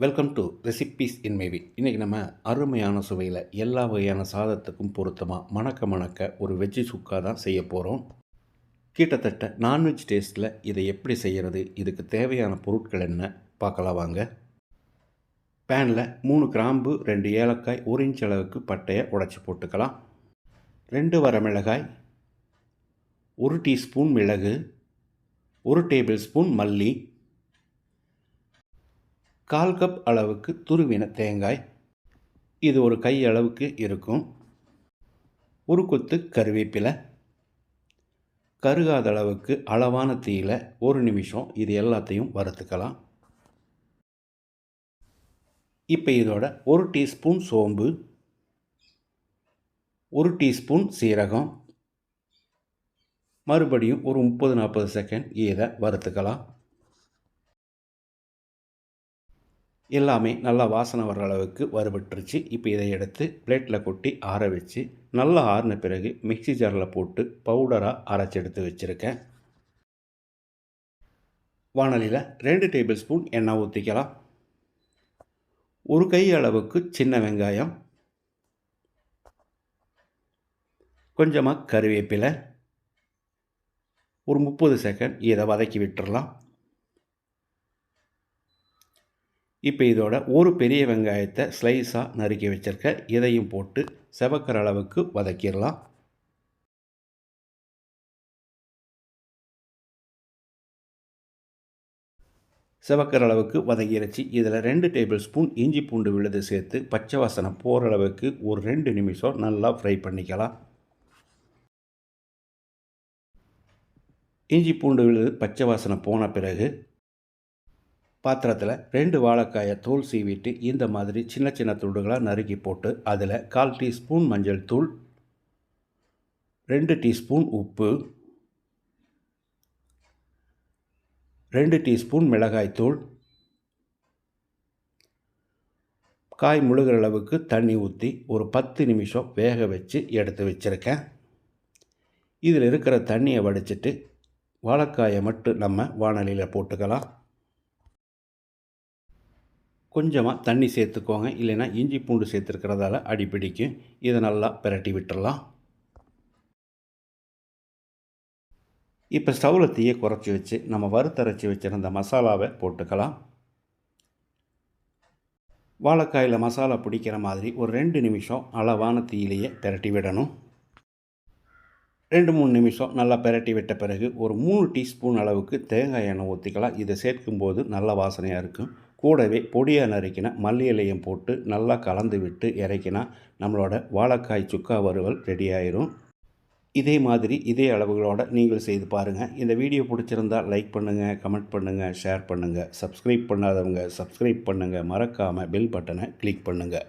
Welcome to recipes இன் மேவி இன்றைக்கி நம்ம அருமையான சுவையில் எல்லா வகையான சாதத்துக்கும் பொருத்தமாக மணக்க மணக்க ஒரு வெஜ்ஜு சுக்கா தான் செய்ய போகிறோம் கிட்டத்தட்ட நான்வெஜ் டேஸ்ட்டில் இதை எப்படி செய்கிறது இதுக்கு தேவையான பொருட்கள் என்ன பார்க்கலாம் வாங்க. பேனில் மூணு கிராம்பு ரெண்டு ஏலக்காய் ஒரு இன்ச் அளவுக்கு பட்டையை உடைச்சி போட்டுக்கலாம். ரெண்டு வரமிளகாய் ஒரு டீஸ்பூன் மிளகு ஒரு டேபிள் ஸ்பூன் மல்லி கால் கப் அளவுக்கு துருவின தேங்காய். இது ஒரு கை அளவுக்கு இருக்கும். ஒரு கொத்து கருவேப்பிலை. கருகாத அளவுக்கு அளவான தீயில் ஒரு நிமிஷம் இது எல்லாத்தையும் வறுத்துக்கலாம். இப்போ இதோட ஒரு டீஸ்பூன் சோம்பு. ஒரு டீஸ்பூன் சீரகம். மறுபடியும் ஒரு முப்பது நாற்பது செகண்ட் இதை வறுத்துக்கலாம். எல்லாமே நல்லா வாசனை வர்ற அளவுக்கு வறுபட்டுருச்சு. இப்போ இதை எடுத்து பிளேட்டில் கொட்டி ஆற வச்சு நல்லா ஆறின பிறகு மிக்சி ஜாரில் போட்டு பவுடராக அரைச்சி எடுத்து வச்சுருக்கேன். வானலியில் ரெண்டு டேபிள் ஸ்பூன் எண்ணெய் ஊற்றிக்கலாம் ஒரு கை அளவுக்கு சின்ன வெங்காயம். கொஞ்சமாக கருவேப்பிலை. ஒரு முப்பது செகண்ட் இதை வதக்கி விட்டுறலாம். இப்போ இதோட ஒரு பெரிய வெங்காயத்தை ஸ்லைஸாக நறுக்கி வச்சுருக்க. இதையும் போட்டு செவக்கிற அளவுக்கு வதக்கிடலாம். செவக்கிற அளவுக்கு வதங்கிருச்சு. இதில் ரெண்டு டேபிள் ஸ்பூன் இஞ்சி பூண்டு விழுது சேர்த்து பச்சை வாசனை போகிற அளவுக்கு ஒரு ரெண்டு நிமிஷம் நல்லா ஃப்ரை பண்ணிக்கலாம். இஞ்சி பூண்டு விழுது பச்சை வாசனை போன பிறகு பாத்திரத்தில் ரெண்டு வாழைக்காயை தோல் சீவிட்டு இந்த மாதிரி சின்ன சின்ன துண்டுகளாக நறுக்கி போட்டு அதில் கால் டீஸ்பூன் மஞ்சள் தூள் ரெண்டு டீஸ்பூன் உப்பு ரெண்டு டீஸ்பூன் மிளகாய்த்தூள் காய் முழுகிற அளவுக்கு தண்ணி ஊற்றி ஒரு பத்து நிமிஷம் வேக வச்சு எடுத்து வச்சுருக்கேன். இதில் இருக்கிற தண்ணியை வடிச்சிட்டு வாழைக்காயை மட்டும் நம்ம வானலியில் போட்டுக்கலாம். கொஞ்சமாக தண்ணி சேர்த்துக்கோங்க. இல்லைன்னா இஞ்சி பூண்டு சேர்த்துருக்கிறதால அடிப்பிடிக்கும் இதை நல்லா பிரட்டி விட்டுறலாம். இப்போ ஸ்டவ்வில் தீயை குறைச்சி வச்சு நம்ம வறுத்தரைச்சி வச்சுருந்த மசாலாவை போட்டுக்கலாம். வாழைக்காயில் மசாலா பிடிக்கிற மாதிரி ஒரு ரெண்டு நிமிஷம் அளவான தீயிலேயே பிரட்டி விடணும். ரெண்டு மூணு நிமிஷம் நல்லா பிரட்டி விட்ட பிறகு ஒரு மூணு டீஸ்பூன் அளவுக்கு தேங்காய் எண்ணெய் ஊற்றிக்கலாம் இதை சேர்க்கும்போது நல்ல வாசனையாக இருக்கும். கூடவே பொடியாக நறுக்கின மல்லி இலையும் போட்டு நல்லா கலந்து விட்டு இறக்கினா நம்மளோட வாழைக்காய் சுக்கா வறுவல் ரெடி ஆயிரும். இதே மாதிரி இதே அளவுகளோடு நீங்கள் செய்து பாருங்கள் இந்த வீடியோ பிடிச்சிருந்தால் லைக் பண்ணுங்கள் கமெண்ட் பண்ணுங்கள் ஷேர் பண்ணுங்கள் சப்ஸ்கிரைப் பண்ணாதவங்க சப்ஸ்கிரைப் பண்ணுங்கள் மறக்காமல் பெல் பட்டனை கிளிக் பண்ணுங்கள்